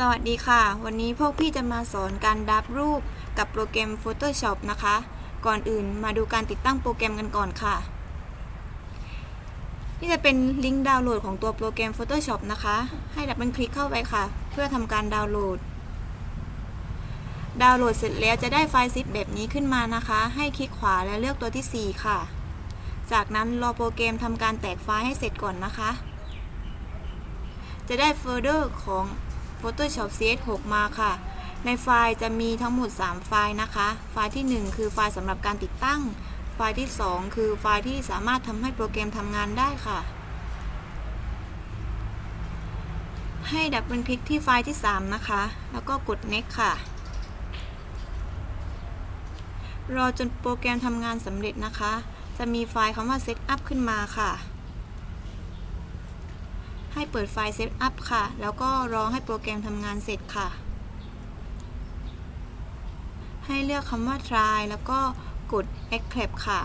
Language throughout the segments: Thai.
สวัสดีค่ะ วันนี้พวกพี่จะมาสอนการดับรูปกับโปรแกรม Photoshop นะคะ ก่อนอื่นมาดูการติดตั้งโปรแกรมกันก่อนค่ะ นี่จะเป็นลิงก์ดาวน์โหลดของตัวโปรแกรม Photoshop นะคะ ให้ดับเบิลคลิกเข้าไปค่ะ เพื่อทำการดาวน์โหลด ดาวน์โหลดเสร็จแล้วจะได้ไฟล์ซิปแบบนี้ขึ้นมานะคะ ให้คลิกขวาและเลือกตัวที่ 4 ค่ะ จากนั้นรอโปรแกรมทำการแตกไฟล์ให้เสร็จก่อนนะคะ จะได้โฟลเดอร์ของ Photoshop CS6 มาค่ะ ในไฟล์จะมีทั้งหมด 3 ไฟล์นะคะ ไฟล์ที่ 1 คือไฟล์สำหรับการติดตั้ง ไฟล์ที่ 2 คือไฟล์ที่สามารถทำให้โปรแกรมทำงานได้ค่ะ ให้ดับเบิลคลิกที่ไฟล์ที่ 3 นะคะ แล้วก็กด next ค่ะ รอจนโปรแกรมทำงานสำเร็จนะคะ จะมีไฟล์คำว่า setup ขึ้นมาค่ะ ให้เปิดไฟล์ setup ค่ะ แล้วก็รอให้โปรแกรมทำงานเสร็จค่ะ ให้เลือกคำว่า try แล้วก็กด accept ค่ะ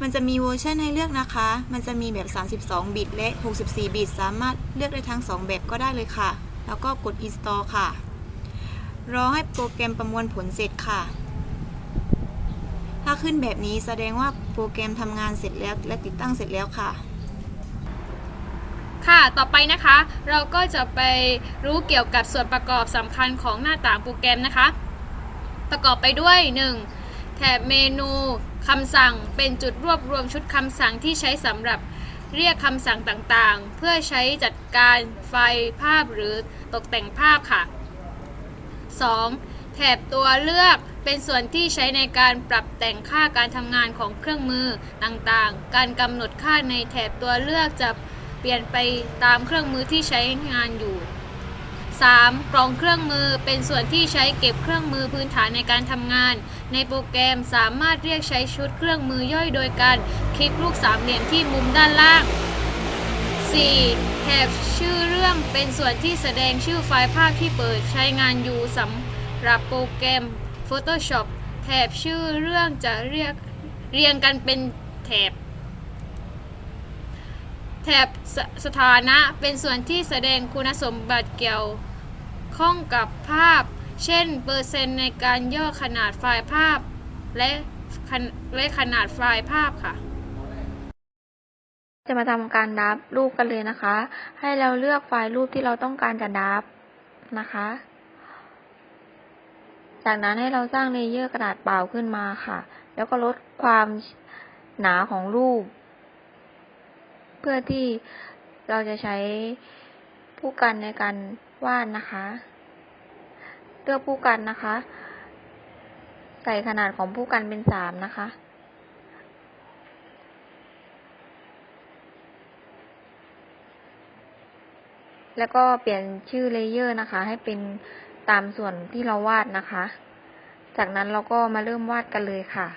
มันจะมีเวอร์ชันให้เลือกนะคะ มันจะมีแบบ 32 บิต และ 64 บิต สามารถเลือกได้ทั้ง 2 แบบก็ได้เลยค่ะ แล้วก็กด install ค่ะ รอให้โปรแกรมประมวลผลเสร็จค่ะถ้าขึ้นแบบนี้แสดงว่าโปรแกรมทำงานเสร็จแล้วและติดตั้งเสร็จแล้วค่ะ ค่ะ ต่อไปนะคะ เราก็จะไปรู้เกี่ยวกับส่วนประกอบสำคัญของหน้าต่างโปรแกรมนะคะ ประกอบไปด้วย 1. แถบเมนูคำสั่งเป็นจุดรวบรวมชุดคำสั่งที่ใช้สำหรับเรียกคำสั่งต่างๆ เพื่อใช้จัดการไฟล์ ภาพหรือตกแต่งภาพค่ะ 2. แถบตัวเลือกเป็นส่วนที่ใช้ในการปรับแต่งค่าการทำงานของเครื่องมือต่างๆ การกำหนดค่าในแถบตัวเลือกจะ เปลี่ยนไปตามเครื่องมือที่ใช้งานอยู่ 3. กล่องเครื่องมือเป็นส่วนที่ใช้เก็บเครื่องมือพื้นฐานในการทำงาน ในโปรแกรมสามารถเรียกใช้ชุดเครื่องมือย่อยโดยการคลิกลูกสามเหลี่ยมที่มุมด้านล่าง 4. แถบชื่อเรื่องเป็นส่วนที่แสดงชื่อไฟล์ภาพที่เปิดใช้งานอยู่สำหรับโปรแกรม Photoshop แถบชื่อเรื่องจะเรียกเรียงกันเป็นแถบ แถบสสถานะเป็นส่วนที่แสดงคุณสมบัติเกี่ยวข้องกับภาพ เช่น เปอร์เซ็นต์ในการย่อขนาดไฟล์ภาพ และและขนาดไฟล์ภาพค่ะ จะมาทำการดับรูปกันเลยนะคะ ให้เราเลือกไฟล์รูปที่เราต้องการจะดับนะคะ จากนั้นให้เราสร้างเลเยอร์กระดาษเปล่าขึ้นมาค่ะ แล้วก็ลดความหนาของรูป เพื่อที่เราจะใช้ผู้กันในการวาดนะคะเลือกผู้กันนะคะ ใส่ขนาดของผู้กันเป็นสามนะคะ แล้วก็เปลี่ยนชื่อเลเยอร์นะคะ ให้เป็นตามส่วนที่เราวาดนะคะ จากนั้นเราก็มาเริ่มวาดกันเลยค่ะ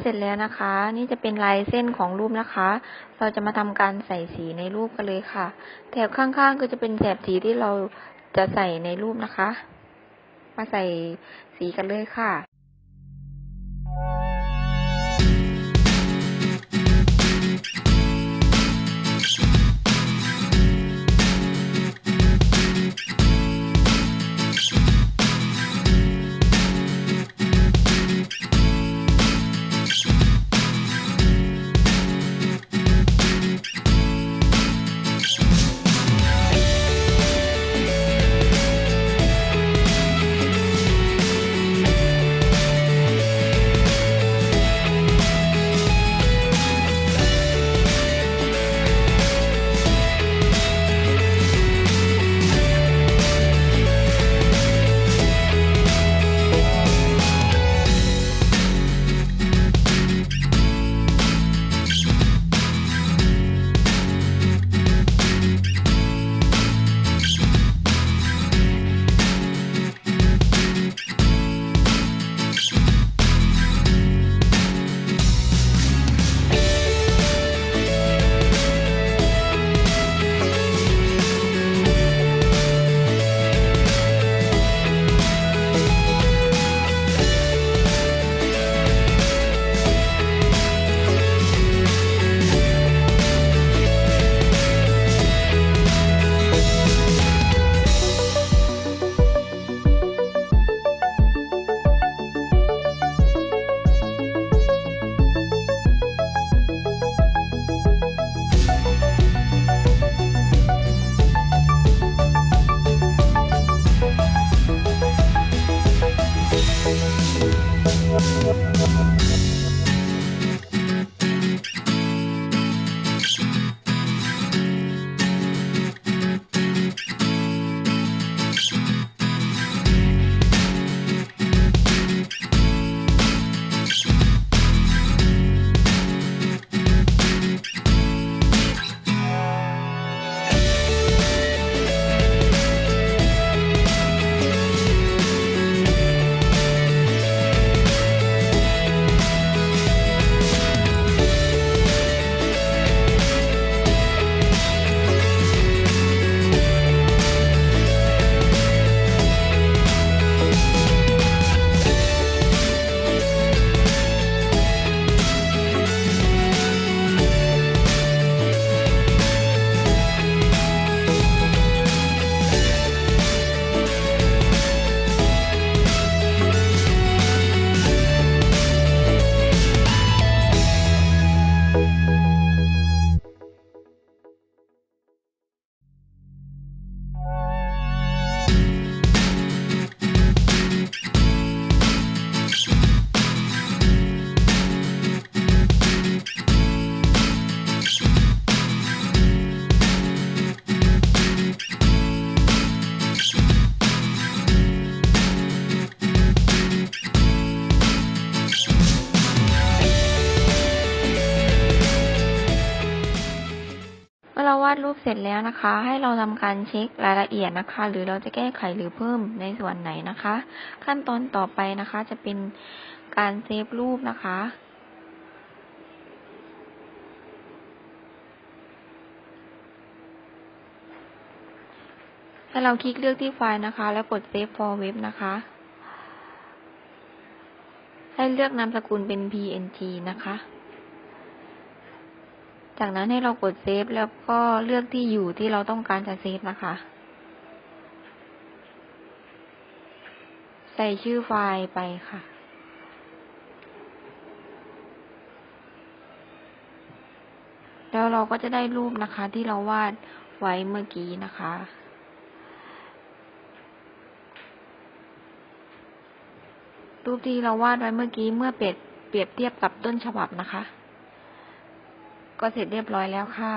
เสร็จแล้วนะคะ นี่จะเป็นลายเส้นของรูปนะคะ เราจะมาทำการใส่สีในรูปกันเลยค่ะ แถบข้างๆก็จะเป็นแถบสีที่เราจะใส่ในรูปนะคะ มาใส่สีกันเลยค่ะ ดรูปเสร็จแล้วนะคะ ให้เราทำการเช็ครายละเอียดนะคะ หรือเราจะแก้ไขหรือเพิ่มในส่วนไหนนะคะ ขั้นตอนต่อไปนะคะ จะเป็นการเซฟรูปนะคะ ให้เราคลิกเลือกที่ไฟล์นะคะ แล้วกด Save for Web นะคะ ให้เลือกนามสกุลเป็น PNG นะคะ จากนั้นให้เรากดเซฟแล้วก็เลือกที่อยู่ที่เราต้องการจะเซฟนะคะ ใส่ชื่อไฟล์ไปค่ะ แล้วเราก็จะได้รูปนะคะที่เราวาดไว้เมื่อกี้นะคะรูปที่เราวาดไว้เมื่อกี้เมื่อเปรียบเปรียบเทียบกับต้นฉบับนะคะ ก็เสร็จเรียบร้อยแล้วค่ะ